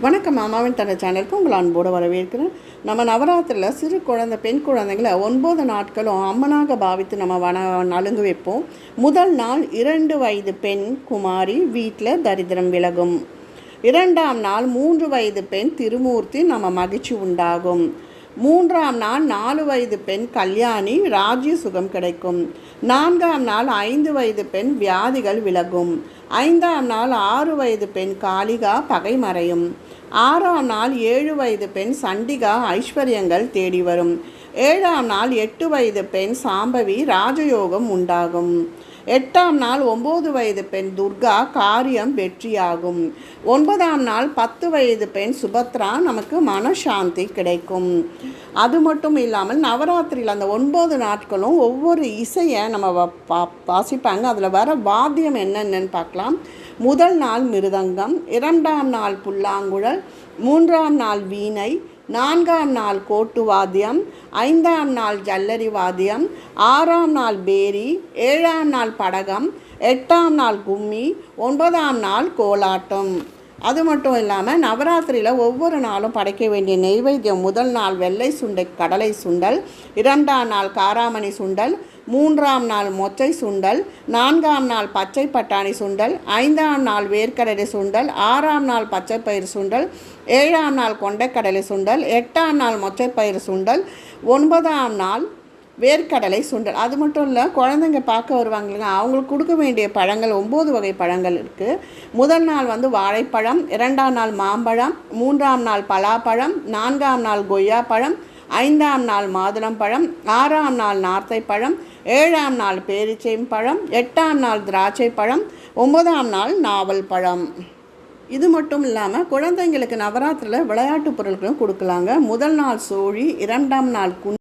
வணக்கம் மாமாவின் தன சேனலுக்கு உங்கள் அன்போடு வரவேற்கிறேன். நம்ம நவராத்திரியில் சிறு குழந்தை பெண் குழந்தைங்களை ஒன்பது நாட்களும் அம்மனாக பாவித்து நம்ம வன நலுங்கு வைப்போம். முதல் நாள் இரண்டு வயது பெண் குமாரி வீட்டில் தரித்திரம் விலகும். இரண்டாம் நாள் மூன்று வயது பெண் திருமூர்த்தி நம்ம மகிழ்ச்சி உண்டாகும். மூன்றாம் நாள் நாலு வயது பெண் கல்யாணி ராஜ்ய சுகம் கிடைக்கும். நான்காம் நாள் ஐந்து வயது பெண் வியாதிகள் விலகும். ஐந்தாம் நாள் ஆறு வயது பெண் காளிகா பகை மறையும். ஆறாம் நாள் ஏழு வயது பெண் சண்டிகா ஐஸ்வர்யங்கள் தேடி வரும். ஏழாம் நாள் எட்டு வயது பெண் சாம்பவி ராஜயோகம் உண்டாகும். எட்டாம் நாள் ஒம்பது வயது பெண் துர்கா காரியம் வெற்றியாகும். ஒன்பதாம் நாள் பத்து வயது பெண் சுபத்ரா நமக்கு மனசாந்தி கிடைக்கும். அது மட்டும் இல்லாமல் நவராத்திரியில் அந்த ஒன்பது நாட்களும் ஒவ்வொரு இசையை நம்ம வ- வாசிப்பாங்க. அதில் வர வாத்தியம் என்னென்னு பார்க்கலாம். முதல் நாள் மிருதங்கம் இரண்டாம் நாள் புல்லாங்குழல் மூன்றாம் நாள் வீணை நான்காம் நாள் கோட்டு வாத்தியம் ஐந்தாம் நாள் ஜல்லரி வாத்தியம் ஆறாம் நாள் பேரி ஏழாம் நாள் படகம் எட்டாம் நாள் கும்மி ஒன்பதாம் நாள் கோலாட்டம். அது மட்டும் இல்லாமல் நவராத்திரியில் ஒவ்வொரு நாளும் படைக்க வேண்டிய நெய்வேத்தியம். முதல் நாள் வெள்ளை சுண்டை கடலை சுண்டல் இரண்டாம் நாள் காராமணி சுண்டல் மூன்றாம் நாள் மொச்சை சுண்டல் நான்காம் நாள் பச்சை பட்டாணி சுண்டல் ஐந்தாம் நாள் வேர்க்கடலை சுண்டல் ஆறாம் நாள் பச்சை பயிர் சுண்டல் ஏழாம் நாள் கொண்டைக்கடலை சுண்டல் எட்டாம் நாள் மொச்சை பயிர் சுண்டல் ஒன்பதாம் நாள் வேர்க்கடலை சுண்டல். அது மட்டும் இல்லை குழந்தைங்க பார்க்க வருவாங்க இல்லைங்க அவங்களுக்கு கொடுக்க வேண்டிய பழங்கள் ஒம்பது வகை பழங்கள் இருக்குது முதல் நாள் வந்து வாழைப்பழம் இரண்டாம் நாள் மாம்பழம் மூன்றாம் நாள் பலாப்பழம் நான்காம் நாள் கொய்யாப்பழம் ஐந்தாம் நாள் மாதுளம்பழம் ஆறாம் நாள் நார்த்தை பழம் ஏழாம் நாள் பேரிச்சையும் பழம் எட்டாம் நாள் திராட்சை பழம் ஒன்பதாம் நாள் நாவல் பழம் இது மட்டும் இல்லாமல் குழந்தைங்களுக்கு நவராத்திரியில் விளையாட்டு பொருட்களும் கொடுக்கலாங்க. முதல் நாள் சோழி இரண்டாம் நாள் குன்